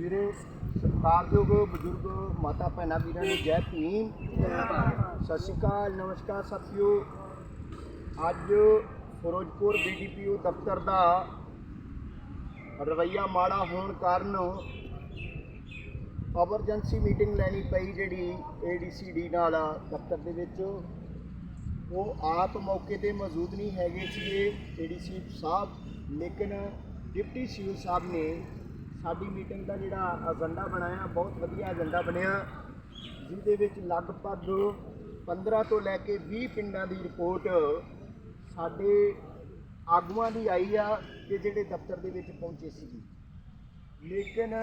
ਮੇਰੇ ਸਤਿਕਾਰਯੋਗ ਬਜ਼ੁਰਗ ਮਾਤਾ ਭੈਣਾਂ ਵੀਰਾਂ ਨੂੰ ਜੈ ਭੀਮ। ਸਤਿ ਸ਼੍ਰੀ ਅਕਾਲ, ਨਮਸਕਾਰ ਸਾਥੀਓ। ਅੱਜ ਫਿਰੋਜ਼ਪੁਰ ਬੀਡੀਪੀਓ ਦਫ਼ਤਰ ਦਾ ਰਵਈਆ ਮਾੜਾ ਹੋਣ ਕਾਰਨ ਐਮਰਜੈਂਸੀ ਮੀਟਿੰਗ ਲੈਣੀ ਪਈ ਜਿਹੜੀ ਏਡੀਸੀਡੀ ਨਾਲ ਦਫ਼ਤਰ ਦੇ ਵਿੱਚ। ਉਹ ਆਪ ਮੌਕੇ ਤੇ ਮੌਜੂਦ ਨਹੀਂ ਹੈਗੇ ਸੀਗੇ ਏਡੀਸੀ ਸਾਹਿਬ, ਲੇਕਿਨ ਡਿਪਟੀ ਸੀਓ ਸਾਹਿਬ ਨੇ ਸਾਡੀ ਮੀਟਿੰਗ ਦਾ ਜਿਹੜਾ ਏਜੰਡਾ ਬਣਾਇਆ, ਬਹੁਤ ਵਧੀਆ ਏਜੰਡਾ ਬਣਿਆ। ਜਿਹਦੇ ਵਿੱਚ ਲਗਭਗ 15 ਤੋਂ ਲੈ ਕੇ 20 ਪਿੰਡਾਂ ਦੀ ਰਿਪੋਰਟ ਸਾਡੇ ਆਗੂਆਂ ਦੀ ਆਈ ਆ ਕਿ ਜਿਹੜੇ ਦਫ਼ਤਰ ਦੇ ਵਿੱਚ ਪਹੁੰਚੇ ਸੀਗੇ। ਲੇਕਿਨ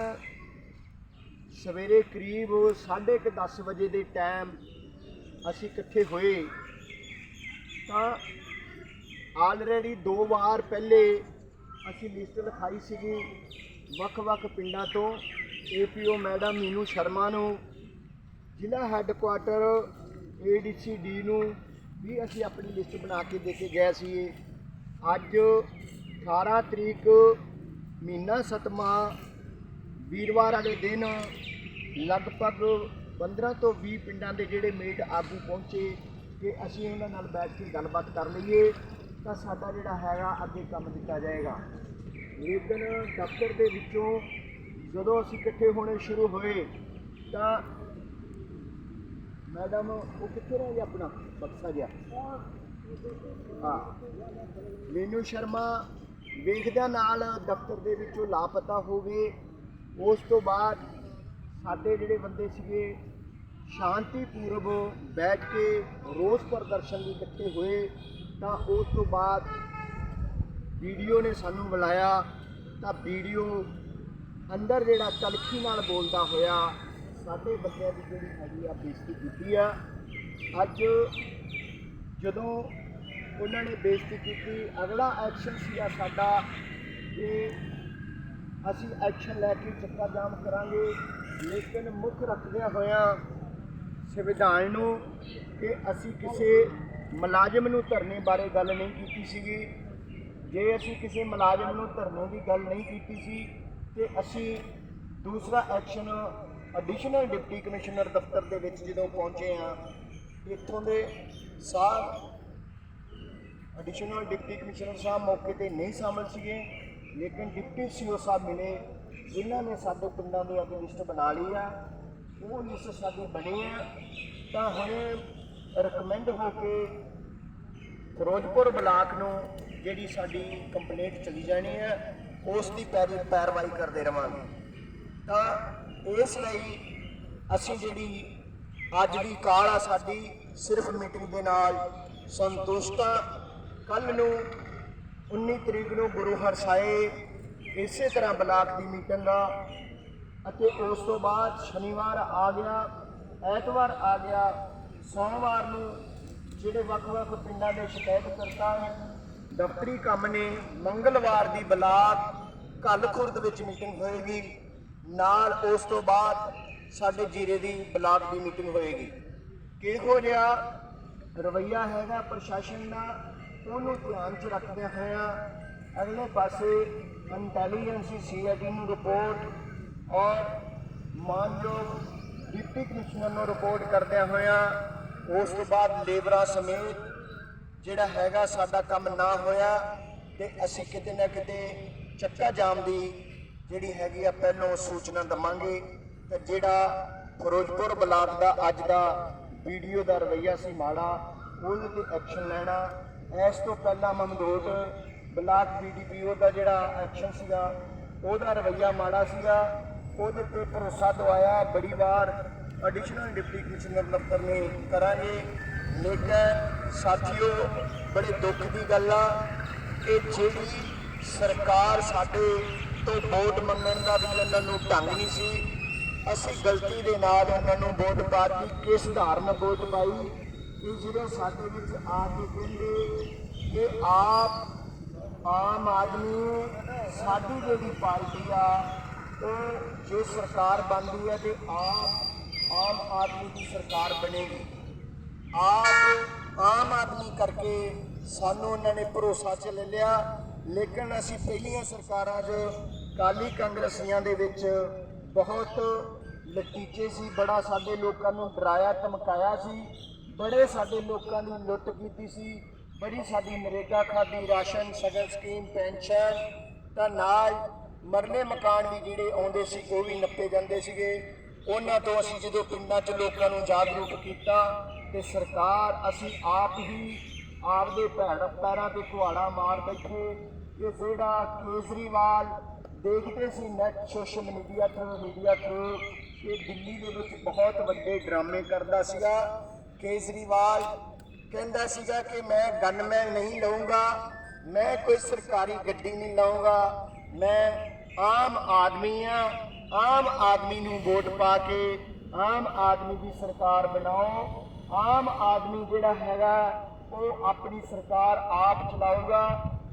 ਸਵੇਰੇ ਕਰੀਬ 10:30 ਵਜੇ ਦੇ ਟਾਈਮ ਅਸੀਂ ਇਕੱਠੇ ਹੋਏ, ਤਾਂ ਆਲਰੇਡੀ ਦੋ ਵਾਰ ਪਹਿਲੇ ਅਸੀਂ ਲਿਸਟ ਲਿਖਾਈ ਸੀਗੀ। ਵੱਖ-ਵੱਖ ਪਿੰਡਾਂ ਤੋਂ ਏਪੀਓ ਮੈਡਮ ਮੀਨੂ ਸ਼ਰਮਾ ਨੂੰ, ਜ਼ਿਲ੍ਹਾ ਹੈੱਡਕੁਆਟਰ ਏਡੀਸੀਡੀ ਨੂੰ ਵੀ ਅਸੀਂ ਆਪਣੀ ਲਿਸਟ ਬਣਾ ਕੇ ਦੇ ਕੇ ਗਏ ਸੀ ਅੱਜ 18 ਤਰੀਕ ਮਹੀਨਾ ਸਤਵਾਂ ਵੀਰਵਾਰ ਵਾਲੇ ਦਿਨ ਲਗਭਗ 15 ਤੋਂ 20 ਪਿੰਡਾਂ ਦੇ ਜਿਹੜੇ ਮੇਟ ਆਗੂ ਪਹੁੰਚੇ ਕਿ ਅਸੀਂ ਉਹਨਾਂ ਨਾਲ ਬੈਠ ਕੇ ਗੱਲਬਾਤ ਕਰ ਲਈਏ ਤਾਂ ਸਾਡਾ ਜਿਹੜਾ ਹੈਗਾ ਅੱਗੇ ਕੰਮ ਦਿੱਤਾ ਜਾਏਗਾ। ਲੇਕਿਨ ਦਫ਼ਤਰ ਦੇ ਵਿੱਚੋਂ ਜਦੋਂ ਅਸੀਂ ਇਕੱਠੇ ਹੋਣੇ ਸ਼ੁਰੂ ਹੋਏ, ਤਾਂ ਮੈਡਮ ਉਹ ਕਿੱਥੇ ਰਹਿ ਗਿਆ ਆਪਣਾ? ਬਕਸਾ ਗਿਆ ਹਾਂ। ਮੀਨੂ ਸ਼ਰਮਾ ਵੇਖਦਿਆਂ ਨਾਲ ਦਫ਼ਤਰ ਦੇ ਵਿੱਚੋਂ ਲਾਪਤਾ ਹੋ ਗਏ। ਉਸ ਤੋਂ ਬਾਅਦ ਸਾਡੇ ਜਿਹੜੇ ਬੰਦੇ ਸੀਗੇ ਸ਼ਾਂਤੀ ਸ਼ਾਂਤੀਪੂਰਵ ਬੈਠ ਕੇ ਰੋਸ ਪ੍ਰਦਰਸ਼ਨ ਲਈ ਇਕੱਠੇ ਹੋਏ। ਤਾਂ ਉਸ ਤੋਂ ਬਾਅਦ ਵੀਡੀਓ ਨੇ ਸਾਨੂੰ ਬੁਲਾਇਆ, ਤਾਂ ਵੀਡੀਓ ਅੰਦਰ ਜਿਹੜਾ ਤਲਖੀ ਨਾਲ ਬੋਲਦਾ ਹੋਇਆ ਸਾਡੇ ਬੰਦਿਆਂ ਦੀ ਜਿਹੜੀ ਹੈਗੀ ਆ ਬੇਇੱਜ਼ਤੀ ਕੀਤੀ ਆ। ਅੱਜ ਜਦੋਂ ਉਹਨਾਂ ਨੇ ਬੇਇੱਜ਼ਤੀ ਕੀਤੀ, ਅਗਲਾ ਐਕਸ਼ਨ ਸੀਗਾ ਸਾਡਾ ਕਿ ਅਸੀਂ ਐਕਸ਼ਨ ਲੈ ਕੇ ਚੱਕਾ ਜਾਮ ਕਰਾਂਗੇ। ਲੇਕਿਨ ਮੁੱਖ ਰੱਖਦਿਆਂ ਹੋਇਆਂ ਸੰਵਿਧਾਨ ਨੂੰ ਕਿ ਅਸੀਂ ਕਿਸੇ ਮੁਲਾਜ਼ਮ ਨੂੰ ਧਰਨੇ ਬਾਰੇ ਗੱਲ ਨਹੀਂ ਕੀਤੀ ਸੀਗੀ। ਜੇ ਅਸੀਂ ਕਿਸੇ ਮੁਲਾਜ਼ਮ ਨੂੰ ਧਰਨੇ ਦੀ ਗੱਲ ਨਹੀਂ ਕੀਤੀ ਸੀ, ਤੇ ਅਸੀਂ ਦੂਸਰਾ ਐਕਸ਼ਨ ਐਡੀਸ਼ਨਲ ਡਿਪਟੀ ਕਮਿਸ਼ਨਰ ਦਫ਼ਤਰ ਦੇ ਵਿੱਚ ਜਦੋਂ ਪਹੁੰਚੇ ਆ ਇੱਥੋਂ ਦੇ ਸਾਹਿਬ ਐਡੀਸ਼ਨਲ ਡਿਪਟੀ ਕਮਿਸ਼ਨਰ ਸਾਹਿਬ ਮੌਕੇ ਤੇ ਨਹੀਂ ਸ਼ਾਮਲ ਸੀਗੇ, ਲੇਕਿਨ ਡਿਪਟੀ ਸੀਓ ਸਾਹਿਬ ਮਿਲੇ, ਜਿਨ੍ਹਾਂ ਨੇ ਸਾਡੇ ਪਿੰਡਾਂ ਦੀ ਆਪਣੀ ਲਿਸਟ ਬਣਾ ਲਈ ਆ। ਉਹ ਲਿਸਟ ਸਾਡੀ ਬਣੀ ਆ। ਤਾਂ ਹੁਣ ਰეკਮੈਂਡ ਹੋ ਕੇ ਫਿਰੋਜ਼ਪੁਰ ਬਲਾਕ ਨੂੰ ਜਿਹੜੀ ਸਾਡੀ ਕੰਪਲੇਂਟ ਚਲੀ ਜਾਣੀ ਹੈ, ਉਸ ਦੀ ਪੈਰ- ਪੈਰਵਾਈ ਕਰਦੇ ਰਵਾਂਗੇ। ਤਾਂ ਇਸ ਲਈ ਅਸੀਂ ਜਿਹੜੀ ਅੱਜ ਦੀ ਕਾਲ ਆ ਸਾਡੀ, ਸਿਰਫ ਮੀਟਿੰਗ ਦੇ ਨਾਲ ਸੰਤੁਸ਼ਟ ਹਾਂ ਕੱਲ ਨੂੰ 19 ਤਰੀਕ ਨੂੰ ਗੁਰੂ ਹਰਸਾਏ ਇਸੇ ਤਰ੍ਹਾਂ ਬਲਾਕ ਦੀ ਮੀਟਿੰਗ ਆ ਅਤੇ ਉਸ ਤੋਂ ਬਾਅਦ ਸ਼ਨੀਵਾਰ ਆ ਗਿਆ, ਐਤਵਾਰ ਆ ਗਿਆ। ਸੋਮਵਾਰ ਨੂੰ ਜਿਹੜੇ ਵੱਖ-ਵੱਖ ਪਿੰਡਾਂ ਦੇ ਸ਼ਿਕਾਇਤ ਕਰਤਾ ਹੈ ਦਫ਼ਤਰੀ ਕੰਮ ਨੇ ਮੰਗਲਵਾਰ ਦੀ ਬਲਾਕ ਕੱਲ ਖੁਰਦ ਵਿੱਚ ਮੀਟਿੰਗ ਹੋਏਗੀ। ਨਾਲ ਉਸ ਤੋਂ ਬਾਅਦ ਸਾਡੇ ਜੀਰੇ ਦੀ ਬਲਾਕ ਦੀ ਮੀਟਿੰਗ ਹੋਏਗੀ। ਕਿਹੋ ਜਿਹਾ ਰਵਈਆ ਹੈਗਾ ਪ੍ਰਸ਼ਾਸਨ ਦਾ, ਉਹਨੂੰ ਧਿਆਨ 'ਚ ਰੱਖਦੇ ਹੋਇਆ ਅਗਲੇ ਪਾਸੇ ਇੰਟੈਲੀਜੈਂਸ ਸੀਆਈਡੀ ਨੂੰ ਰਿਪੋਰਟ ਔਰ ਮਾਨਯੋਗ ਡਿਪਟੀ ਕਮਿਸ਼ਨਰ ਨੂੰ ਰਿਪੋਰਟ ਕਰਦਿਆਂ ਹੋਇਆਂ ਉਸ ਤੋਂ ਬਾਅਦ ਲੇਬਰਾਂ ਸਮੇਤ ਜਿਹੜਾ ਹੈਗਾ ਸਾਡਾ ਕੰਮ ਨਾ ਹੋਇਆ ਤੇ ਅਸੀਂ ਕਿਤੇ ਨਾ ਕਿਤੇ ਚੱਕਾ ਜਾਮ ਦੀ ਜਿਹੜੀ ਹੈਗੀ ਆ ਪਹਿਲੋਂ ਸੂਚਨਾ ਦਵਾਂਗੇ ਤੇ ਜਿਹੜਾ ਫਿਰੋਜ਼ਪੁਰ ਬਲਾਕ ਦਾ ਅੱਜ ਦਾ ਵੀਡੀਓ ਦਾ ਰਵਈਆ ਸੀ ਮਾੜਾ, ਉਹਦੇ ਤੇ ਐਕਸ਼ਨ ਲੈਣਾ। ਇਸ ਤੋਂ ਪਹਿਲਾਂ ਮਮਦੋਟ ਬਲਾਕ ਬੀਡੀਪੀਓ ਦਾ ਜਿਹੜਾ ਐਕਸ਼ਨ ਸੀਗਾ, ਉਹਦਾ ਰਵਈਆ ਮਾੜਾ ਸੀਗਾ। ਉਹਦੇ ਤੇ ਭਰੋਸਾ ਦਵਾਇਆ, ਬੜੀ ਵਾਰ ਐਡੀਸ਼ਨਲ ਡਿਪਟੀ ਕਮਿਸ਼ਨਰ ਦਫ਼ਤਰ ਨੇ ਕਰਾਂਗੇ। ਲੇਕਿਨ ਸਾਥੀਓ, ਬੜੇ ਦੁੱਖ ਦੀ ਗੱਲ ਆ ਕਿ ਜਿਹੜੀ ਸਰਕਾਰ ਸਾਡੇ ਤੋਂ ਵੋਟ ਮੰਗਣ ਦਾ ਵੀ ਉਹਨਾਂ ਨੂੰ ਢੰਗ ਨਹੀਂ ਸੀ, ਅਸੀਂ ਗਲਤੀ ਦੇ ਨਾਲ ਉਹਨਾਂ ਨੂੰ ਵੋਟ ਪਾਤੀ ਕਿਸ ਧਾਰਨ ਵੋਟ ਪਾਈ, ਕਿ ਜਿਹੜੇ ਸਾਡੇ ਵਿੱਚ ਆ ਕੇ ਕਹਿੰਦੇ ਕਿ ਆਪ ਆਮ ਆਦਮੀ, ਸਾਡੀ ਜਿਹੜੀ ਪਾਰਟੀ ਆ, ਉਹ ਜੇ ਸਰਕਾਰ ਬਣਦੀ ਹੈ, ਤੇ ਆਪ ਆਮ ਆਦਮੀ ਦੀ ਸਰਕਾਰ ਬਣੇਗੀ। ਆਪ ਆਮ ਆਦਮੀ ਕਰਕੇ ਸਾਨੂੰ ਉਹਨਾਂ ਨੇ ਭਰੋਸਾ ਚ ਲੈ ਲਿਆ। ਲੇਕਿਨ ਅਸੀਂ ਪਹਿਲੀਆਂ ਸਰਕਾਰਾਂ 'ਚ ਕਾਲੀ ਕਾਂਗਰਸੀਆਂ ਦੇ ਵਿੱਚ ਬਹੁਤ ਲਟੀਚੇ ਸੀ, ਬੜਾ ਸਾਡੇ ਲੋਕਾਂ ਨੂੰ ਡਰਾਇਆ, ਧਮਕਾਇਆ ਸੀ। ਬੜੇ ਸਾਡੇ ਲੋਕਾਂ ਦੀ ਲੁੱਟ ਕੀਤੀ ਸੀ। ਬੜੀ ਸਾਡੀ NREGA khadi, ration, Shagun scheme, pension ਤਾਂ ਨਾਲ ਮਰਲੇ ਮਕਾਨ ਵੀ ਜਿਹੜੇ ਆਉਂਦੇ ਸੀ, ਉਹ ਵੀ ਨੱਪੇ ਜਾਂਦੇ ਸੀਗੇ। ਉਹਨਾਂ ਤੋਂ ਅਸੀਂ ਜਦੋਂ ਪਿੰਡਾਂ 'ਚ ਲੋਕਾਂ ਨੂੰ ਜਾਗਰੂਕ ਕੀਤਾ ਤੇ ਸਰਕਾਰ, ਅਸੀਂ ਆਪ ਹੀ ਆਪਦੇ ਭੈਣ ਪੈਰਾਂ ਤੇ ਕੁਹਾੜਾ ਮਾਰ ਬੈਠੇ। ਕਿ ਜਿਹੜਾ ਕੇਜਰੀਵਾਲ ਦੇਖਦੇ ਸੀ net social media through media through ਇਹ ਦਿੱਲੀ ਦੇ ਵਿੱਚ ਬਹੁਤ ਵੱਡੇ ਡਰਾਮੇ ਕਰਦਾ ਸੀਗਾ। ਕੇਜਰੀਵਾਲ ਕਹਿੰਦਾ ਸੀਗਾ ਕਿ ਮੈਂ ਗਨਮੈਨ ਨਹੀਂ ਲਵਾਂਗਾ ਮੈਂ ਕੋਈ ਸਰਕਾਰੀ ਗੱਡੀ ਨਹੀਂ ਲਵਾਂਗਾ ਮੈਂ ਆਮ ਆਦਮੀ ਆ ਆਮ ਆਦਮੀ ਨੂੰ ਵੋਟ ਪਾ ਕੇ ਆਮ ਆਦਮੀ ਦੀ ਸਰਕਾਰ ਬਣਾਓ। ਆਮ ਆਦਮੀ ਜਿਹੜਾ ਹੈਗਾ, ਉਹ ਆਪਣੀ ਸਰਕਾਰ ਆਪ ਚਲਾਊਗਾ,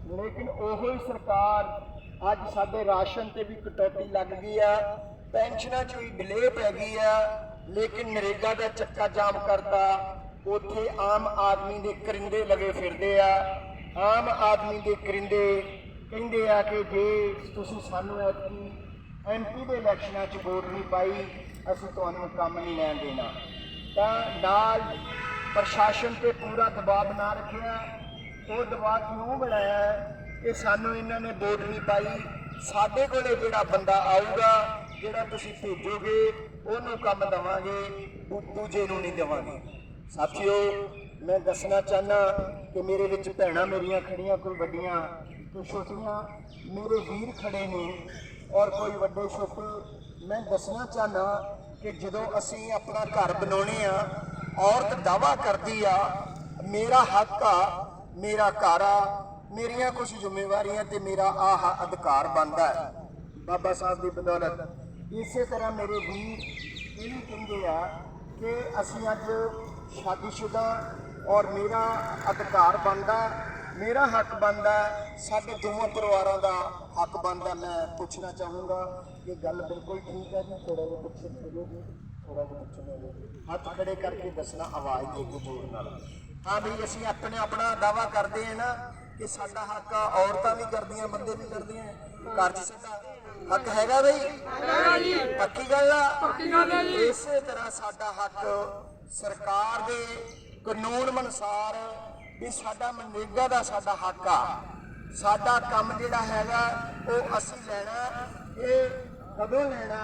ਲੇਕਿਨ ਉਹੋ ਹੀ ਸਰਕਾਰ ਅੱਜ ਸਾਡੇ ਰਾਸ਼ਨ ਤੇ ਵੀ ਕਟੌਤੀ ਲੱਗ ਗਈ ਆ, ਪੈਨਸ਼ਨਾਂ 'ਚ ਵੀ ਡਿਲੇ ਪੈ ਗਈ ਆ, ਲੇਕਿਨ ਨਰੇਗਾ ਦਾ ਚੱਕਾ ਜਾਮ ਕਰਤਾ, ਉੱਥੇ ਆਮ ਆਦਮੀ ਦੇ ਕਰਿੰਦੇ ਲਗੇ ਫਿਰਦੇ ਆ। ਆਮ ਆਦਮੀ ਦੇ ਕਰਿੰਦੇ ਕਹਿੰਦੇ ਆ ਕਿ ਜੇ ਤੁਸੀਂ ਸਾਨੂੰ ਐਤਕੀ ਐਮਪੀ ਦੇ ਇਲੈਕਸ਼ਨਾਂ 'ਚ ਵੋਟ ਨਹੀਂ ਪਾਈ, ਅਸੀਂ ਤੁਹਾਨੂੰ ਕੰਮ ਨਹੀਂ ਲੈਣ ਦੇਣਾ। ਤਾਂ ਨਾਲ ਪ੍ਰਸ਼ਾਸਨ ਤੇ ਪੂਰਾ ਦਬਾਅ ਬਣਾ ਰੱਖਿਆ। ਉਹ ਦਬਾਅ ਕਿਉਂ ਬਣਾਇਆ? ਹੈ ਕਿ ਸਾਨੂੰ ਇਹਨਾਂ ਨੇ ਵੋਟ ਨਹੀਂ ਪਾਈ। ਸਾਡੇ ਕੋਲੇ ਜਿਹੜਾ ਬੰਦਾ ਆਊਗਾ, ਜਿਹੜਾ ਤੁਸੀਂ ਭੇਜੋਗੇ, ਉਹਨੂੰ ਕੰਮ ਦਵਾਂਗੇ, ਦੂ- ਦੂਜੇ ਨੂੰ ਨਹੀਂ ਦੇਵਾਂਗੇ। ਸਾਥੀਓ, ਮੈਂ ਦੱਸਣਾ ਚਾਹਨਾ ਕਿ ਮੇਰੇ ਵਿੱਚ ਭੈਣਾਂ ਮੇਰੀਆਂ ਖੜੀਆਂ, ਕੋਈ ਵੱਡੀਆਂ, ਕੋਈ ਛੋਟੀਆਂ, ਮੇਰੇ ਵੀਰ ਖੜੇ ਨੇ ਔਰ ਕੋਈ ਵੱਡੇ ਛੋਟੇ। ਮੈਂ ਦੱਸਣਾ ਚਾਹਨਾ ਕਿ ਜਦੋਂ ਅਸੀਂ ਆਪਣਾ ਘਰ ਬਣਾਉਣੇ ਆ, ਔਰਤ ਦਾਵਾ ਕਰਦੀ ਆ, ਮੇਰਾ ਹੱਕ ਆ, ਮੇਰਾ ਘਰ ਆ, ਮੇਰੀਆਂ ਕੁਝ ਜ਼ਿੰਮੇਵਾਰੀਆਂ ਤੇ ਮੇਰਾ ਆਹ ਅਧਿਕਾਰ ਬਣਦਾ ਹੈ। ਬਾਬਾ ਸਾਹਿਬ ਦੀ ਬਦੌਲਤ। ਇਸੇ ਤਰ੍ਹਾਂ ਮੇਰੇ ਵੀਰ ਇਹ ਕਹਿੰਦੇ ਆ ਕਿ ਅਸੀਂ ਅੱਜ ਸ਼ਾਦੀशुदा ਔਰ ਮੇਰਾ ਅਧਿਕਾਰ ਬਣਦਾ, ਮੇਰਾ ਹੱਕ ਬਣਦਾ, ਸਾਡੇ ਦੋਵਾਂ ਪਰਿਵਾਰਾਂ ਦਾ ਹੱਕ ਬਣਦਾ। ਮੈਂ ਪੁੱਛਣਾ ਚਾਹੂੰਗਾ ਕਿ ਗੱਲ ਬਿਲਕੁਲ ਠੀਕ ਹੈ ਜੀ ਥੋੜਾ ਜਿਹਾ ਪਿੱਛੇ ਚਲੋਗੇ ਥੋੜਾ ਜਿਹਾ ਪਿੱਛੇ ਨੂੰ ਹੱਥ ਖੜੇ ਕਰਕੇ ਦੱਸਣਾ ਆਵਾਜ਼ ਦੇ ਕੇ ਜ਼ੋਰ ਨਾਲ। ਹਾਂ ਵੀ ਅਸੀਂ ਆਪਣੇ ਆਪਣਾ ਦਾਵਾ ਕਰਦੇ ਹਾਂ ਨਾ ਕਿ ਸਾਡਾ ਹੱਕ ਆ, ਔਰਤਾਂ ਵੀ ਕਰਦੀਆਂ ਬੰਦੇ ਵੀ ਕਰਦੀਆਂ। ਘਰ 'ਚ ਸਾਡਾ ਹੱਕ ਹੈਗਾ ਬਈ? ਪੱਕੀ ਗੱਲ ਆ। ਇਸੇ ਤਰ੍ਹਾਂ ਸਾਡਾ ਹੱਕ ਸਰਕਾਰ ਦੇ ਕਾਨੂੰਨ ਅਨੁਸਾਰ ਵੀ ਸਾਡਾ ਮਨਰੇਗਾ ਦਾ ਸਾਡਾ ਹੱਕ ਆ। ਸਾਡਾ ਕੰਮ ਜਿਹੜਾ ਹੈਗਾ ਉਹ ਅਸੀਂ ਲੈਣਾ। ਇਹ ਕਦੋਂ ਲੈਣਾ,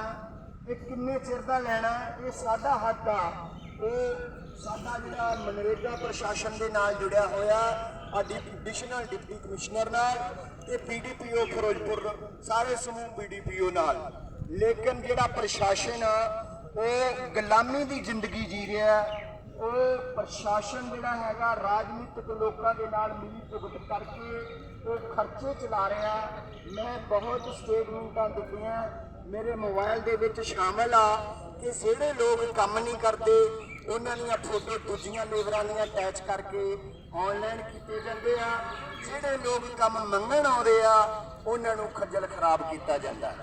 ਇਹ ਕਿੰਨੇ ਚਿਰ ਦਾ ਲੈਣਾ, ਇਹ ਸਾਡਾ ਹੱਕ ਆ। ਇਹ ਸਾਡਾ ਜਿਹੜਾ ਮਨਰੇਗਾ ਪ੍ਰਸ਼ਾਸਨ ਦੇ ਨਾਲ ਜੁੜਿਆ ਹੋਇਆ, ਸਾਡੀ ਐਡੀਸ਼ਨਲ ਡਿਪਟੀ ਕਮਿਸ਼ਨਰ ਨਾਲ ਤੇ ਪੀਡੀਪੀਓ ਫਿਰੋਜ਼ਪੁਰ, ਸਾਰੇ ਸਮੂਹ ਪੀਡੀਪੀਓ ਨਾਲ। ਲੇਕਿਨ ਜਿਹੜਾ ਪ੍ਰਸ਼ਾਸਨ ਆ, ਉਹ ਗੁਲਾਮੀ ਦੀ ਜ਼ਿੰਦਗੀ ਜੀ ਰਿਹਾ ਉਹ ਪ੍ਰਸ਼ਾਸਨ ਜਿਹੜਾ ਹੈਗਾ, ਰਾਜਨੀਤਿਕ ਲੋਕਾਂ ਦੇ ਨਾਲ ਮਿਲੀ ਭੁਗਤ ਕਰਕੇ ਉਹ ਖਰਚੇ ਚਲਾ ਰਿਹਾ ਮੈਂ ਬਹੁਤ ਸਟੇਟਮੈਂਟਾਂ ਦਿੱਤੀਆਂ ਮੇਰੇ ਮੋਬਾਈਲ ਦੇ ਵਿੱਚ ਸ਼ਾਮਲ ਆ ਕਿ ਜਿਹੜੇ ਲੋਕ ਕੰਮ ਨਹੀਂ ਕਰਦੇ, ਉਹਨਾਂ ਦੀਆਂ ਫੋਟੋ ਦੂਜੀਆਂ ਲੇਬਰਾਂ ਦੀਆਂ ਅਟੈਚ ਕਰਕੇ ਆਨਲਾਈਨ ਕੀਤੇ ਜਾਂਦੇ ਆ। ਜਿਹੜੇ ਲੋਕ ਕੰਮ ਮੰਗਣ ਆਉਂਦੇ ਆ, ਉਹਨਾਂ ਨੂੰ ਖੱਜਲ ਖਰਾਬ ਕੀਤਾ ਜਾਂਦਾ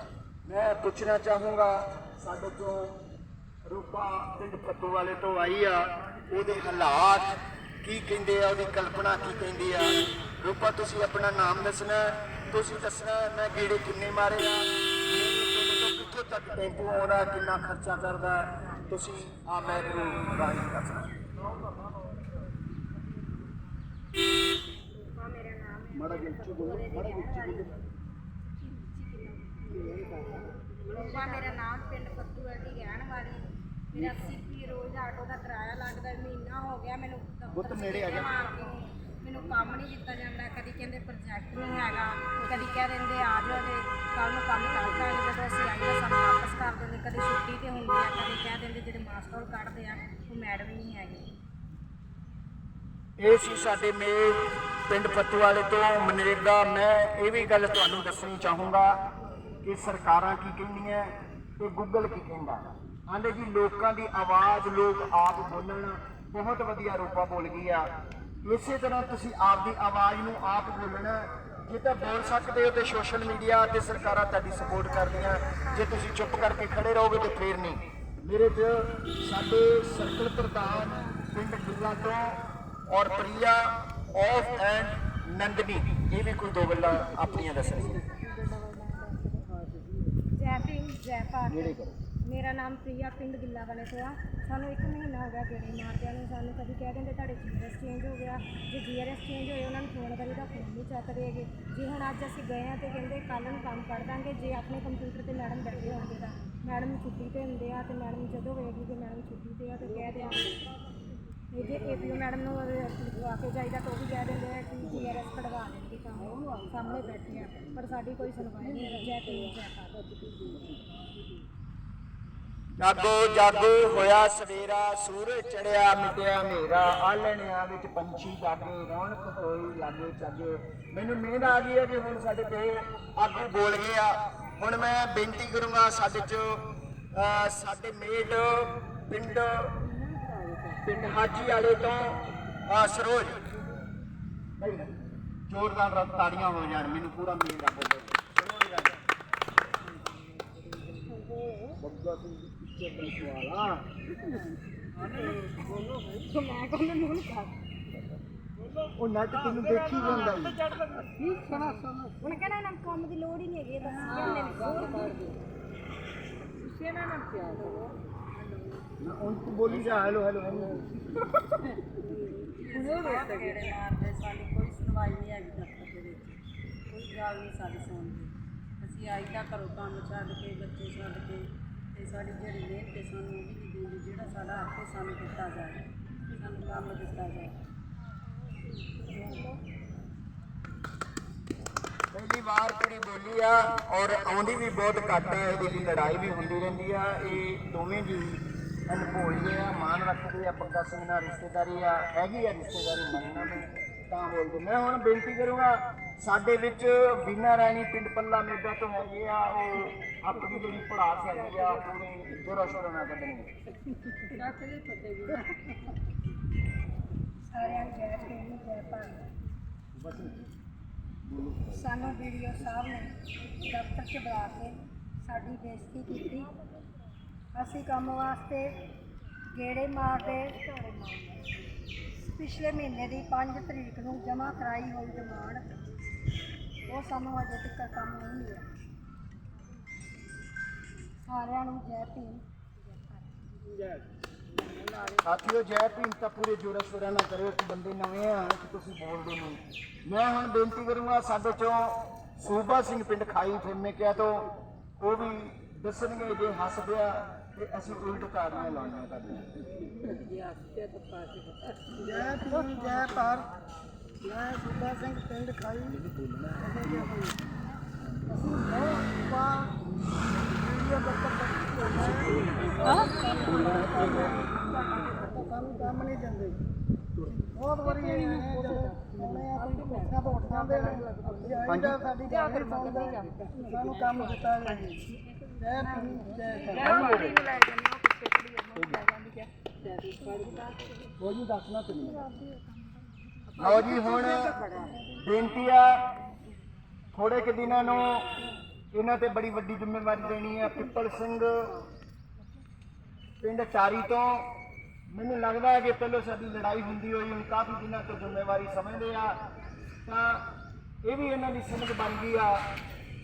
ਮੈਂ ਪੁੱਛਣਾ ਚਾਹੂੰਗਾ, ਸਾਡੇ ਤੋਂ ਰੂਪਾ ਪਿੰਡ ਫੱਤੂ ਵਾਲੇ ਤੋਂ ਆਈ ਆ। ਉਹਦੇ ਹਾਲਾਤ ਕੀ ਕਹਿੰਦੇ ਆ, ਉਹਦੀ ਕਲਪਨਾ ਕੀ ਕਹਿੰਦੀ ਆ? ਰੂਪਾ, ਤੁਸੀਂ ਆਪਣਾ ਨਾਮ ਦੱਸਣਾ, ਤੁਸੀਂ ਦੱਸਣਾ, ਮੈਂ ਗੇੜੇ ਕਿੰਨੇ ਮਾਰੇ ਆ? ਤੱਕ ਟੈਂਪੂ ਆਉਣਾ ਕਿੰਨਾ ਖਰਚਾ ਕਰਦਾ ਤੁਸੀਂ ਆ ਮੈਟਰੋ ਰਾਹੀਂ ਕਰ ਸਕਦੇ ਮੇਰਾ ਨਾਮ ਹੈ। ਮਾੜਾ ਜਿਹਾ ਉੱਚੀ ਬੋਲੋ ਮਾੜਾ ਜਿਹਾ ਉੱਚੀ ਬੋਲੋ। ਰੂਪਾ ਮੇਰਾ ਨਾਮ ਪਿੰਡ ਫੱਤੂਵਾਲ ਦੀ ਰਹਿਣ ਵਾਲੀ ਮੇਰਾ 80 ਰੁਪਏ ਰੋਜ਼ ਆਟੋ ਦਾ ਕਿਰਾਇਆ ਲੱਗਦਾ ਮਹੀਨਾ ਹੋ ਗਿਆ ਮੈਨੂੰ ਪੁੱਤ ਨੇੜੇ ਆ ਜਾ। ਮੈਨੂੰ ਕੰਮ ਨਹੀਂ ਦਿੱਤਾ ਜਾਂਦਾ, ਕਦੀ ਕਹਿੰਦੇ ਪ੍ਰੋਜੈਕਟ ਨਹੀਂ ਹੈਗਾ, ਕਦੀ ਕਹਿ ਦਿੰਦੇ ਆ ਜਾਓ ਤੇ ਕੱਲ ਨੂੰ ਕੰਮ ਕਰ ਦਾਂਗੇ, ਜਦੋਂ ਅਸੀਂ ਆਈਏ ਸਾਨੂੰ ਵਾਪਸ ਕਰ ਦਿੰਦੇ, ਕਦੀ ਛੁੱਟੀ ਤੇ ਹੁੰਦੀ ਆ, ਕਦੀ ਕਹਿ ਦਿੰਦੇ ਜਿਹੜੇ ਮਾਸਟਰ ਕੱਢਦੇ ਆ, ਉਹ ਮੈਡਮ ਹੀ ਨਹੀਂ ਹੈਗੇ। ਇਹ ਸੀ ਸਾਡੇ ਮੇਲ ਪਿੰਡ ਫੱਤੂ ਤੋਂ ਮਨਰੇਗਾ। ਮੈਂ ਇਹ ਵੀ ਗੱਲ ਤੁਹਾਨੂੰ ਦੱਸਣੀ ਚਾਹੂੰਗਾ ਕਿ ਸਰਕਾਰਾਂ ਕੀ ਕਹਿੰਦੀਆਂ ਤੇ ਗੂਗਲ ਕੀ ਕਹਿੰਦਾ। ਆਂਦੇ ਜੀ, ਲੋਕਾਂ ਦੀ ਆਵਾਜ਼, ਲੋਕ ਆਪ ਬੋਲਣ। ਬਹੁਤ ਵਧੀਆ ਰੂਪਾ ਬੋਲ ਗਈ ਆ। ਇਸੇ ਤਰ੍ਹਾਂ ਤੁਸੀਂ ਆਪਦੀ ਆਵਾਜ਼ ਨੂੰ ਆਪ ਬੋਲਣਾ ਜੇ ਤਾਂ ਬੋਲ ਸਕਦੇ ਹੋ ਤੇ ਸੋਸ਼ਲ ਮੀਡੀਆ ਤੇ ਸਰਕਾਰਾਂ ਤੁਹਾਡੀ ਸਪੋਰਟ ਕਰਦੀਆਂ। ਜੇ ਤੁਸੀਂ ਚੁੱਪ ਕਰਕੇ ਖੜੇ ਰਹੋਗੇ ਤੇ ਫੇਰ ਨਹੀਂ। ਮੇਰੇ ਤੇ ਸਾਡੇ ਸਰਕਲ ਪ੍ਰਧਾਨ ਪਿੰਡ ਗਿੱਲਾ ਤੋਂ ਔਰ ਪ੍ਰਿਆ ਆਫ ਐਂਡ ਨੰਦਨੀ ਇਹ ਵੀ ਕੋਈ ਦੋ ਗੱਲਾਂ ਆਪਣੀਆਂ ਦੱਸਣਗੇ ਜੈ ਭੀਮ ਜੈ ਭਾਰਤ। ਮੇਰਾ ਨਾਮ ਪ੍ਰਿਆ ਪਿੰਡ ਗਿੱਲਾ ਵਾਲੇ ਤੋਂ ਆ। ਸਾਨੂੰ ਇੱਕ ਮਹੀਨਾ ਹੋ ਗਿਆ ਗੇੜੇ ਮਾਰਦਿਆਂ ਨੂੰ। ਸਾਨੂੰ ਕਦੀ ਕਹਿ ਦਿੰਦੇ ਤੁਹਾਡੇ ਜੀਆਰਐਸ ਚੇਂਜ ਹੋ ਗਿਆ। ਜੇ ਜੀਆਰਐਸ ਚੇਂਜ ਹੋਏ, ਉਹਨਾਂ ਨੂੰ ਫੋਨ ਕਰੀ ਤਾਂ ਫੋਨ ਨਹੀਂ ਚੱਕਦੇ ਹੈਗੇ। ਜੇ ਹੁਣ ਅੱਜ ਅਸੀਂ ਗਏ ਆ ਤੇ ਕਹਿੰਦੇ ਕੱਲ ਨੂੰ ਕੰਮ ਕਰ ਦਾਂਗੇ। ਜੇ ਆਪਣੇ ਕੰਪਿਊਟਰ ਤੇ ਮੈਡਮ ਬੈਠੇ ਹੋਣਗੇ ਤਾਂ ਮੈਡਮ ਛੁੱਟੀ ਤੇ ਹੁੰਦੇ ਆ ਤੇ ਮੈਡਮ ਜਦੋਂ ਵੇਖਦੀ ਕਿ ਮੈਡਮ ਛੁੱਟੀ ਤੇ ਆ ਤੇ ਕਹਿ ਦਿਆਂਗੇ ਇਹ ਜੇ ਏਪੀਓ ਮੈਡਮ ਨੂੰ ਆ ਕੇ ਜਾਈਦਾ ਤਾਂ ਉਹ ਵੀ ਕਹਿ ਦਿੰਦੇ ਆ ਕਿ ਜੀਆਰਐਸ ਕਢਵਾ ਦੇਣਗੇ ਕੰਮ ਸਾਹਮਣੇ ਬੈਠੇ ਆ। ਪਰ ਸਾਡੀ ਕੋਈ ਸੁਣਵਾਈ ਨਹੀਂ ਹੈ ਜੈ ਤੇ ਜੈ ਕਰ ਜਾਗੋ ਜਾਗੋ ਹੋਇਆ ਸਵੇਰਾ, ਸੂਰਜ ਚੜਿਆ, ਮਿਟਿਆ ਹਨੇਰਾ ਆਲਣਿਆਂ ਵਿੱਚ ਪੰਛੀ ਜਾਗੇ, ਰੌਣਕ ਹੋਈ, ਲਾਗੇ ਚਾਗੇ। ਮੈਨੂੰ ਨੀਂਦ ਆ ਗਈ ਹੈ ਕਿ ਹੁਣ ਸਾਡੇ ਤੇ ਆਗੂ ਬੋਲ ਗਏ ਆ। ਹੁਣ ਮੈਂ ਬੇਨਤੀ ਕਰੂੰਗਾ ਸਾਡੇ ਚ ਸਾਡੇ ਮੇਡ ਪਿੰਡ ਪਿੰਡ ਹਾਜੀ ਵਾਲੇ ਤੋਂ ਸਰੋਜ। ਨਹੀਂ ਜ਼ੋਰਦਾਰ ਤਾੜੀਆਂ ਹੋ ਜਾਣ, ਮੈਨੂੰ ਪੂਰਾ ਨੀਂਦ ਆ ਬੋਲੋ ਸਰੋਜ ਆ ਬੱਗਾ ਸਿੰਘ ਦੀ ਪਿੱਛੇ ਪੁਲਿਸ ਵਾਲਾ। ਮੈਂ ਕਹਿੰਦਾ ਮੂੰਹ ਨਹੀਂ ਕਰ ਉਹ ਨੱਟ ਤੈਨੂੰ ਦੇਖੀ ਜਾਂਦਾ ਹੀ। ਹੁਣ ਕਹਿੰਦਾ ਇਹਨਾਂ ਨੂੰ ਕੰਮ ਦੀ ਲੋੜ ਹੀ ਨਹੀਂ ਹੈਗੀ ਇਹ ਤਾਂ ਕਹਿੰਦੇ ਨੇ ਹੋਰ ਕਿਸੇ ਨਾਲ ਨਾ ਪਿਆਰ ਨਾ ਹੁਣ ਤੂੰ ਬੋਲੀ ਜਾ ਹੈਲੋ ਹੈਲੋ ਗੇੜੇ ਮਾਰਦੇ ਸਾਡੀ ਕੋਈ ਸੁਣਵਾਈ ਨਹੀਂ ਹੈਗੀ ਦਫ਼ਤਰ ਦੇ ਵਿੱਚ ਕੋਈ ਗੱਲ ਨਹੀਂ ਸਾਡੀ ਸੁਣਦੇ। ਅਸੀਂ ਆਈਦਾ ਘਰੋਂ ਕੰਮ ਛੱਡ ਕੇ ਬੱਚੇ ਛੱਡ ਕੇ। ਤੇ ਸਾਡੀ ਜਿਹੜੀ ਮਿਹਨਤ ਹੈ ਸਾਨੂੰ ਉਹ ਵੀ ਨਹੀਂ ਦਿੰਦੇ, ਜਿਹੜਾ ਸਾਡਾ ਹੱਕ ਹੈ ਸਾਨੂੰ ਦਿੱਤਾ ਜਾਏ, ਸਾਨੂੰ ਕੰਮ ਦਿੱਤਾ ਜਾਏ। ਪਹਿਲੀ ਵਾਰ ਕੁੜੀ ਬੋਲੀ ਆ, ਔਰ ਆਉਂਦੀ ਵੀ ਬਹੁਤ ਘੱਟ ਹੈ ਇਹਦੀ ਵੀ ਲੜਾਈ ਵੀ ਹੁੰਦੀ ਰਹਿੰਦੀ ਆ, ਇਹ ਦੋਵੇਂ ਜੀ ਅਨਭੋਲੀਏ ਆ ਮਾਨ ਰੱਖਦੇ ਆ, ਪੱਕਾ ਸਿੰਘ ਨਾਲ ਰਿਸ਼ਤੇਦਾਰੀ ਆ, ਹੈਗੀ ਆ ਰਿਸ਼ਤੇਦਾਰੀ ਮੰਨਣਾ ਮੈਂ ਤਾਂ ਬੋਲਦੇ। ਮੈਂ ਹੁਣ ਬੇਨਤੀ ਕਰੂੰਗਾ ਸਾਡੇ ਵਿੱਚ ਬੀਨਾ ਰਾਣੀ ਪਿੰਡ ਪੱਲਾ ਮੇਗਾ ਤੋਂ ਹੈਗੇ ਆ, ਉਹ ਆਪਣੀ ਜਿਹੜੀ ਪੜਾਸ ਹੈਗੀ ਆ ਪੂਰੀ ਜੋਰਾ ਸ਼ੋਰਾ ਨਾਲ ਕੱਢਣਗੇ ਸਾਰਿਆਂ ਨੂੰ ਜੈ ਭੀਮ, ਜੈ ਭਾਰਤ। ਸਾਨੂੰ ਵੀਡੀਓ ਸਾਹਿਬ ਨੇ ਦਫ਼ਤਰ 'ਚ ਬੁਲਾ ਕੇ ਸਾਡੀ ਬੇਇੱਜ਼ਤੀ ਕੀਤੀ। ਅਸੀਂ ਕੰਮ ਵਾਸਤੇ ਗੇੜੇ ਮਾਰਦੇ ਪਿਛਲੇ ਮਹੀਨੇ ਦੀ 5 ਤਰੀਕ ਨੂੰ ਜਮ੍ਹਾਂ ਕਰਾਈ ਹੋਈ ਡਿਮਾਂਡ ਉਹ ਸਾਨੂੰ ਅਜੇ ਤੱਕ ਕੰਮ ਨਹੀਂ ਮਿਲਿਆ ਸਾਰਿਆਂ ਨੂੰ ਜੈ ਭੀਮ। ਜੈ ਭਾਰਤ ਸਾਥੀਓ ਜੈ ਭੀਮ ਤਾਂ ਪੂਰੇ ਜੋਰਾ ਸ਼ੋਰਾ ਨਾਲ ਕਰਿਓ ਕਿ ਬੰਦੇ ਨਵੇਂ ਆ ਕਿ ਤੁਸੀਂ ਬੋਲਦੇ ਨਹੀਂ। ਮੈਂ ਹੁਣ ਬੇਨਤੀ ਕਰੂੰਗਾ ਸਾਡੇ ਚੋਂ ਸੂਬਾ ਸਿੰਘ ਪਿੰਡ ਖਾਈ ਫਿਰਮੇ ਕਿਹਾ ਤੋਂ ਉਹ ਵੀ ਦੱਸਣਗੇ ਜੇ ਹੱਸ ਪਿਆ ਤੇ ਅਸੀਂ ਉਲਟ ਕਾਰਨਾਂ ਲਾਉਣੀਆਂ ਤੁਹਾਡੇ ਜੈ ਭੀਮ ਜੈ ਭਾਰਤ। ਮੈਂ ਸੂਬਾ ਸਿੰਘ ਪਿੰਡ ਖਾਈ। ਅਸੀਂ ਬਹੁਤ ਵਾਰ ਵੀਡੀਓ ਸਾਨੂੰ ਕੰਮ ਨਹੀਂ ਦਿੰਦੇ ਬਹੁਤ ਵਾਰੀ ਇਹ ਆਏ ਆ ਜਦੋਂ ਆਉਣੇ ਆ ਕੋਈ ਕੁਰਸੀਆਂ ਤੋਂ ਉੱਠ ਜਾਂਦੇ ਨੇ ਆਈਦਾ ਸਾਡੀ ਗੱਲ ਨਹੀਂ ਸੁਣਦੇ ਸਾਨੂੰ ਕੰਮ ਦਿੱਤਾ ਜਾਵੇ ਜੈ ਭੀਮ ਜੈ ਉਹ ਜੀ ਦੱਸਣਾ ਤੁਸੀਂ ਲਓ ਜੀ ਹੁਣ ਬੇਨਤੀ ਆ ਥੋੜੇ ਕਿ ਦਿਨਾਂ ਨੂੰ ਇਹਨਾਂ ਤੇ ਬੜੀ ਵੱਡੀ ਜ਼ਿੰਮੇਵਾਰੀ ਦੇਣੀ ਹੈ ਪਿੱਪਲ ਸਿੰਘ ਪਿੰਡ ਚਾਰੀ ਤੋਂ। ਮੈਨੂੰ ਲੱਗਦਾ ਹੈ ਕਿ ਪਹਿਲਾਂ ਸਾਡੀ ਲੜਾਈ ਹੁੰਦੀ ਹੋਈ, ਹੁਣ ਕਾਫੀ ਦਿਨਾਂ ਤੋਂ ਜ਼ਿੰਮੇਵਾਰੀ ਸਮਝਦੇ ਆ। ਤਾਂ ਇਹ ਵੀ ਇਹਨਾਂ ਦੀ ਸਮਝ ਬਣ ਗਈ ਆ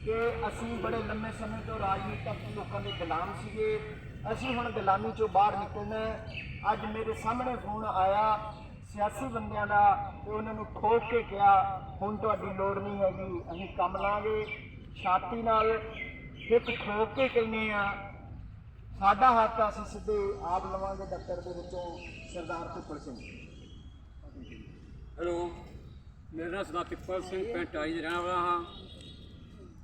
ਕਿ ਅਸੀਂ ਬੜੇ ਲੰਮੇ ਸਮੇਂ ਤੋਂ ਰਾਜਨੀਤਿਕ ਲੋਕਾਂ ਦੇ ਗੁਲਾਮ ਸੀਗੇ। ਅਸੀਂ ਹੁਣ ਗੁਲਾਮੀ ਚੋਂ ਬਾਹਰ ਨਿਕਲਣਾ ਅੱਜ ਮੇਰੇ ਸਾਹਮਣੇ ਫੋਨ ਆਇਆ ਸਿਆਸੀ ਬੰਦਿਆਂ ਦਾ ਤੇ ਉਹਨਾਂ ਨੂੰ ਠੋਕ ਕੇ ਕਿਹਾ, ਹੁਣ ਤੁਹਾਡੀ ਲੋੜ ਨਹੀਂ ਹੈਗੀ, ਅਸੀਂ ਕੰਮ ਲਾਂਗੇ। ਛਾਤੀ ਨਾਲ ਇੱਕ ਠੋਕ ਕੇ ਕਹਿੰਦੇ ਆ, ਸਾਡਾ ਹੱਕ ਅਸੀਂ ਸਿੱਧੇ ਆਪ ਲਵਾਂਗੇ ਦਫ਼ਤਰ ਦੇ ਵਿੱਚੋਂ ਸਰਦਾਰ ਭੁੱਪੜ ਸਿੰਘ। ਹੈਲੋ, ਮੇਰਾ ਨਾਮ ਸਰਦਾਰ ਪਿੱਪਲ ਸਿੰਘ, ਪਿੰਡ ਟਾਈ ਦੇ ਰਹਿਣ ਵਾਲਾ ਹਾਂ।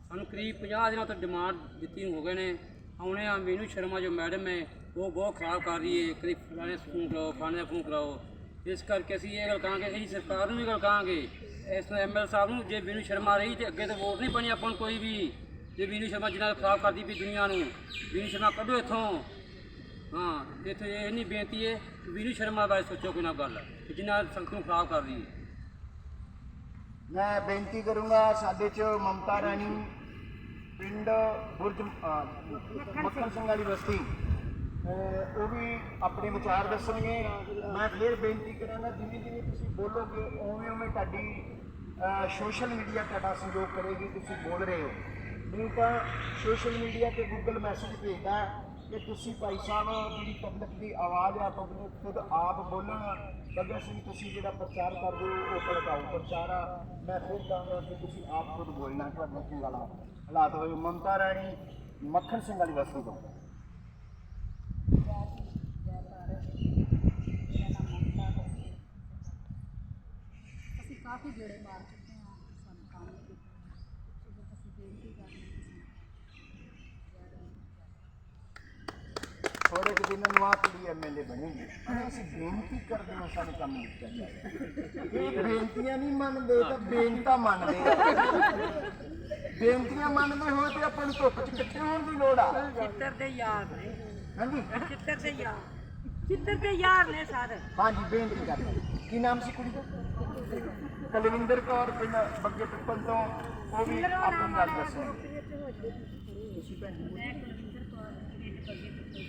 ਸਾਨੂੰ ਕਰੀਬ 50 ਦਿਨਾਂ ਤੋਂ ਡਿਮਾਂਡ ਦਿੱਤੀ ਨੂੰ ਹੋ ਗਏ ਨੇ। ਆਉਣੇ ਆ, ਮੀਨੂ ਸ਼ਰਮਾ ਜੋ ਮੈਡਮ ਹੈ, ਉਹ ਬਹੁਤ ਖਰਾਬ ਕਰ ਰਹੀ ਹੈ। ਕਦੀ ਫਲਾਣੇ ਫੋਨ ਕਰਾਓ, ਫਲਾਣੇ ਦਾ ਫੋਨ ਕਰਾਓ। ਇਸ ਕਰਕੇ ਅਸੀਂ ਇਹ ਗੱਲ ਕਹਾਂਗੇ ਅਸੀਂ ਸਰਕਾਰ ਨੂੰ ਵੀ ਗੱਲ ਕਹਾਂਗੇ। ਇਸ ਐਮਐਲ ਸਾਹਿਬ ਨੂੰ ਜੇ ਮੀਨੂ ਸ਼ਰਮਾ ਰਹੀ ਤੇ ਅੱਗੇ ਤਾਂ ਵੋਟ ਨਹੀਂ ਬਣੀ ਆਪਾਂ ਨੂੰ ਕੋਈ ਵੀ ਜੇ ਵੀਨੂ ਸ਼ਰਮਾ ਜਿਨ੍ਹਾਂ ਖਰਾਬ ਕਰਦੀ ਵੀ ਦੁਨੀਆ ਨੂੰ ਵੀਨੂ ਸ਼ਰਮਾ ਕੱਢੋ ਇੱਥੋਂ। ਹਾਂ ਤੇ ਇੱਥੇ ਇਹ ਨਹੀਂ ਬੇਨਤੀ ਹੈ ਕਿ ਮੀਨੂ ਸ਼ਰਮਾ ਬਾਰੇ ਸੋਚੋ ਕੋਈ ਨਾ ਗੱਲ ਕਿ ਜਿੰਨਾ ਸੰਗਤ ਨੂੰ ਖਰਾਬ ਕਰ ਰਹੀ ਹੈ। ਮੈਂ ਬੇਨਤੀ ਕਰੂੰਗਾ ਸਾਡੇ ਚ ਮਮਤਾ ਰਾਣੀ ਪਿੰਡ ਬੁਰਜ ਅਹ, ਮੱਖਣ ਸਿੰਘ ਵਾਲੀ ਬਸਤੀ। ਉਹ ਵੀ ਆਪਣੇ ਵਿਚਾਰ ਦੱਸਣਗੇ। ਮੈਂ ਫਿਰ ਬੇਨਤੀ ਕਰਾਂਗਾ, ਜਿਵੇਂ ਜਿਵੇਂ ਤੁਸੀਂ ਬੋਲੋਗੇ, ਉਵੇਂ ਉਵੇਂ ਤੁਹਾਡੀ ਸੋਸ਼ਲ ਮੀਡੀਆ ਤੁਹਾਡਾ ਸਹਿਯੋਗ ਕਰੇਗੀ, ਤੁਸੀਂ ਬੋਲ ਰਹੇ ਹੋ। ਨਹੀਂ ਤਾਂ ਸੋਸ਼ਲ ਮੀਡੀਆ ਤੇ ਗੂਗਲ ਮੈਸੇਜ ਭੇਜਦਾ ਕਿ ਤੁਸੀਂ ਭਾਈ ਸਾਹਿਬ, ਜਿਹੜੀ ਪਬਲਿਕ ਦੀ ਆਵਾਜ਼ ਆ ਪਬਲਿਕ ਖੁਦ ਆਪ ਬੋਲਣ ਬੱਗਾ ਸਿੰਘ ਤੁਸੀਂ ਜਿਹੜਾ ਪ੍ਰਚਾਰ ਕਰਦੇ ਹੋ, ਉਹ ਭੜਕਾਊ ਪ੍ਰਚਾਰ ਆ। ਮੈਂ ਖੁਦ ਕਹਾਂਗਾ ਕਿ ਤੁਸੀਂ ਆਪ ਖੁਦ ਬੋਲਣਾ, ਤੁਹਾਡਾ ਕੀ ਵਾਲਾ ਹਾਲਾਤ ਹੋਏ। ਮਮਤਾ ਰਾਣੀ, ਮੱਖਣ ਸਿੰਘ ਵਾਲੀ ਬਸਤੀ ਤੋਂ। ਅਸੀਂ ਕਾਫੀ ਗੇੜੇ ਮਾਰ ਚੁੱਕੇ ਹਾਂ ਸਾਨੂੰ ਕੰਮ ਨਹੀਂ ਕੀਤਾ। ਜਦੋਂ ਅਸੀਂ ਬੇਨਤੀ ਕਰਨੀ ਥੋੜੇ ਕੁ ਦਿਨਾਂ ਨੂੰ ਆਪ ਦੀ ਐਮਐਲਏ ਬਣੇਗੀ। ਅਸੀਂ ਬੇਨਤੀ ਕਰਦੇ ਹਾਂ ਸਾਨੂੰ ਕੰਮ ਜਾਏ। ਇਹ ਬੇਨਤੀਆਂ ਨਹੀਂ ਮੰਨਦੇ ਤਾਂ ਬੇਨਤਾ ਮੰਨਦੇ ਆ। ਬੇਨਤੀਆਂ ਮੰਨਦੇ ਹੋਏ ਤੇ ਆਪਾਂ ਨੂੰ ਧੁੱਪ 'ਚ ਇਕੱਠੇ ਹੋਣ ਦੀ ਲੋੜ ਆ। ਚਿੱਤਰ ਦੇ ਯਾਰ ਨੇ। ਹਾਂਜੀ ਚਿੱਤਰ ਦੇ ਯਾਰ? ਚਿੱਤਰ ਦੇ ਯਾਰ ਨੇ ਸਾਰੇ? ਹਾਂਜੀ ਬੇਨਤੀ ਕਰਦੇ ਕੀ ਨਾਮ ਸੀ ਕੁੜੀ ਦਾ? ਕਲਵਿੰਦਰ ਕੌਰ ਪਿੰਡ ਬੱਗੇ ਪਿੱਪਲ ਤੋਂ। ਉਹ ਵੀ ਆਪਣੀ ਗੱਲ ਦੱਸੋ ਮੈਂ ਕੁਲਵਿੰਦਰ ਕੌਰ ਪਿੰਡ ਬੱਗੇ ਪਿੱਪਲ ਦੀ।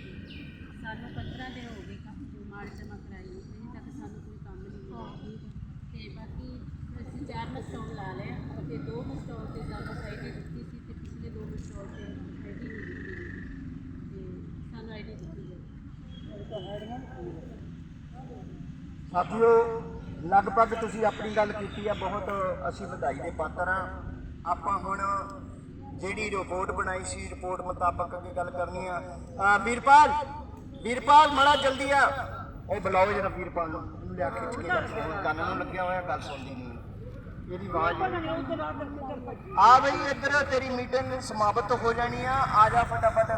ਸਾਨੂੰ 15 ਦਿਨ ਹੋ ਗਏ ਕੰਮ ਮਾਲ ਜਮਾ ਕਰਾਈ ਨੂੰ। ਅਜੇ ਤੱਕ ਸਾਨੂੰ ਕੋਈ ਕੰਮ ਨਹੀਂ ਮਿਲਿਆ ਤੇ ਬਾਕੀ ਅਸੀਂ ਚਾਰ ਮਸਟੋਲ ਲਾ ਲਏ ਤੇ ਦੋ ਮਸਟੋਲ ਤੇ ਸਾਨੂੰ ਆਈਡੀ ਦਿੱਤੀ ਸੀ ਤੇ ਪਿਛਲੇ ਦੋ ਮਸਟੋਲ ਤੇ ਆਈਡੀ ਨਹੀਂ ਦਿੱਤੀ ਤੇ ਸਾਨੂੰ ਆਈਡੀ ਦਿੱਤੀ ਹੈ ਸਾਥੀਓ ਲਗਭਗ ਤੁਸੀਂ ਆਪਣੀ ਗੱਲ ਕੀਤੀ ਆ ਬਹੁਤ ਅਸੀਂ ਵਧਾਈ ਦੇ ਪਾਤਰ ਆ ਆਪਾਂ ਹੁਣ ਜਿਹੜੀ ਰਿਪੋਰਟ ਬਣਾਈ ਸੀ ਰਿਪੋਰਟ ਮੁਤਾਬਕ ਅੱਗੇ ਗੱਲ ਕਰਨੀ ਆ। ਵੀਰਪਾਲ ਵੀਰਪਾਲ ਮੜਾ ਜਲਦੀ ਆ। ਉਹ ਬੁਲਾਓ ਜਰਾ ਵੀਰਪਾਲ ਨੂੰ ਲਿਆ ਖਿੱਚ ਕੇ। ਕੰਨ ਨੂੰ ਲੱਗਿਆ ਹੋਇਆ ਗੱਲ ਸੁਣਦੀ ਨਹੀਂ। ਇਹਦੀ ਆਵਾਜ਼ ਆ ਬਈ ਇੱਧਰ ਤੇਰੀ ਮੀਟਿੰਗ ਸਮਾਪਤ ਹੋ ਜਾਣੀ ਆ। ਆ ਜਾ ਫਟਾਫਟ।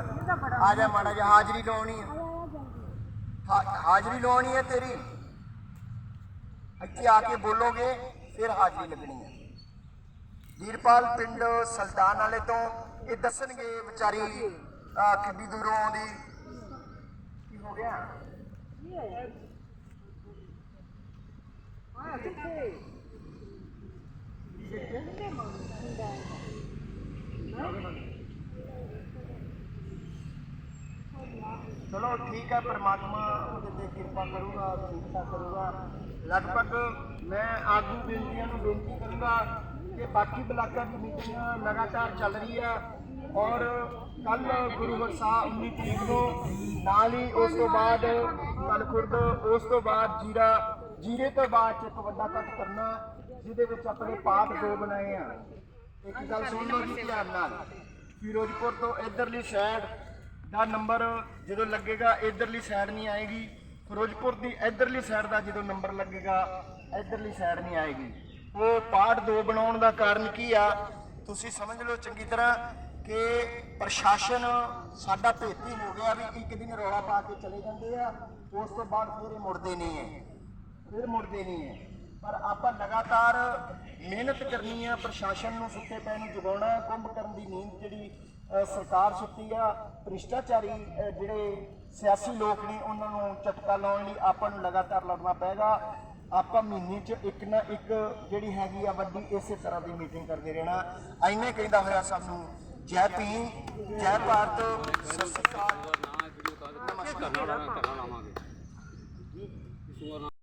ਆ ਜਾ ਮਾੜਾ ਜਿਹਾ ਹਾਜ਼ਰੀ ਲਾਉਣੀ ਆ। ਹਾਜ਼ਰੀ ਲਾਉਣੀ ਹੈ ਤੇਰੀ। ਇੱਥੇ ਆ ਕੇ ਬੋਲੋਗੇ ਫਿਰ ਹਾਜ਼ਰੀ ਲੱਗਣੀ ਹੈ। ਵੀਰਪਾਲ ਪਿੰਡ ਸੁਲਤਾਨ ਵਾਲੇ ਤੋਂ ਇਹ ਦੱਸਣਗੇ ਵਿਚਾਰੀ ਕਿੰਨੀ ਦੂਰੋਂ ਆਉਂਦੀ। ਕੀ ਹੋ ਗਿਆ? ਚਲੋ ਠੀਕ ਹੈ, ਪਰਮਾਤਮਾ ਉਹਦੇ ਤੇ ਕਿਰਪਾ ਕਰੂਗਾ ਠੀਕ ਕਰੂਗਾ। ਲਗਭਗ ਮੈਂ ਆਗੂ ਬੇਨਤੀਆਂ ਨੂੰ ਬੇਨਤੀ ਕਰੂੰਗਾ ਕਿ ਬਾਕੀ ਬਲਾਕਾਂ ਦੀ ਮੀਟਿੰਗਾਂ ਲਗਾਤਾਰ ਚੱਲ ਰਹੀ ਆ ਔਰ ਕੱਲ ਗੁਰੂ ਸਾਹਿਬ 19 ਤਰੀਕ ਨੂੰ, ਨਾਲ ਹੀ ਉਸ ਤੋਂ ਬਾਅਦ ਕੱਲ ਖੁਰਦ, ਉਸ ਤੋਂ ਬਾਅਦ ਜੀਰਾ, ਜੀਰੇ ਤੋਂ ਬਾਅਦ ਚ ਇੱਕ ਵੱਡਾ ਕੱਟ ਕਰਨਾ, ਜਿਹਦੇ ਵਿੱਚ ਆਪਣੇ ਪਾਠ ਦੋ ਬਣਾਏ ਆ। ਇੱਕ ਗੱਲ ਸੁਣ ਲਓ ਜੀ ਧਿਆਨ ਨਾਲ। ਫਿਰੋਜ਼ਪੁਰ ਤੋਂ ਇਧਰਲੀ ਸਾਈਡ ਦਾ ਨੰਬਰ ਜਦੋਂ ਲੱਗੇਗਾ, ਇਧਰਲੀ ਸਾਈਡ ਨਹੀਂ ਆਏਗੀ। ਫਿਰੋਜ਼ਪੁਰ ਦੀ ਇਧਰਲੀ ਸਾਈਡ ਦਾ ਜਦੋਂ ਨੰਬਰ ਲੱਗੇਗਾ, ਇਧਰਲੀ ਸਾਈਡ ਨਹੀਂ ਆਏਗੀ। ਉਹ ਪਾਰਟ 2 ਬਣਾਉਣ ਦਾ ਕਾਰਨ ਕੀ ਆ? ਤੁਸੀਂ ਸਮਝ ਲਓ ਚੰਗੀ ਤਰ੍ਹਾਂ ਕਿ ਪ੍ਰਸ਼ਾਸਨ ਸਾਡਾ ਭੇਤੀ ਹੋ ਗਿਆ ਵੀ ਇੱਕ ਦਿਨ ਰੌਲਾ ਪਾ ਕੇ ਚਲੇ ਜਾਂਦੇ ਆ, ਉਸ ਤੋਂ ਬਾਅਦ ਫਿਰ ਇਹ ਮੁੜਦੇ ਨਹੀਂ ਹੈ। ਫਿਰ ਮੁੜਦੇ ਨਹੀਂ ਹੈ। ਪਰ ਆਪਾਂ ਲਗਾਤਾਰ ਮਿਹਨਤ ਕਰਨੀ ਆ, ਪ੍ਰਸ਼ਾਸਨ ਨੂੰ ਸੁੱਤੇ ਪੈ ਨੂੰ ਜਗਾਉਣਾ, ਕੁੰਭ ਕਰਨ ਦੀ ਨੀਂਦ ਜਿਹੜੀ ਸਰਕਾਰ ਸੁੱਤੀ ਆ। ਭ੍ਰਿਸ਼ਟਾਚਾਰੀ ਜਿਹੜੇ ਸਿਆਸੀ ਲੋਕ ਨੇ ਉਹਨਾਂ ਨੂੰ ਝਟਕਾ ਲਾਉਣ ਲਈ ਆਪਾਂ ਨੂੰ ਲਗਾਤਾਰ ਲੜਨਾ ਪਏਗਾ। ਆਪਾਂ ਮਹੀਨੇ 'ਚ ਇੱਕ ਨਾ ਇੱਕ ਜਿਹੜੀ ਹੈਗੀ ਆ ਵੱਡੀ ਇਸੇ ਤਰ੍ਹਾਂ ਦੀ ਮੀਟਿੰਗ ਕਰਦੇ ਰਹਿਣਾ। ਐਨੇ ਕਹਿੰਦਾ ਹੋਇਆ ਸਾਨੂੰ ਜੈ ਭੀਮ ਜੈ ਭਾਰਤ ਸਤਿ ਸ਼੍ਰੀ ਅਕਾਲ।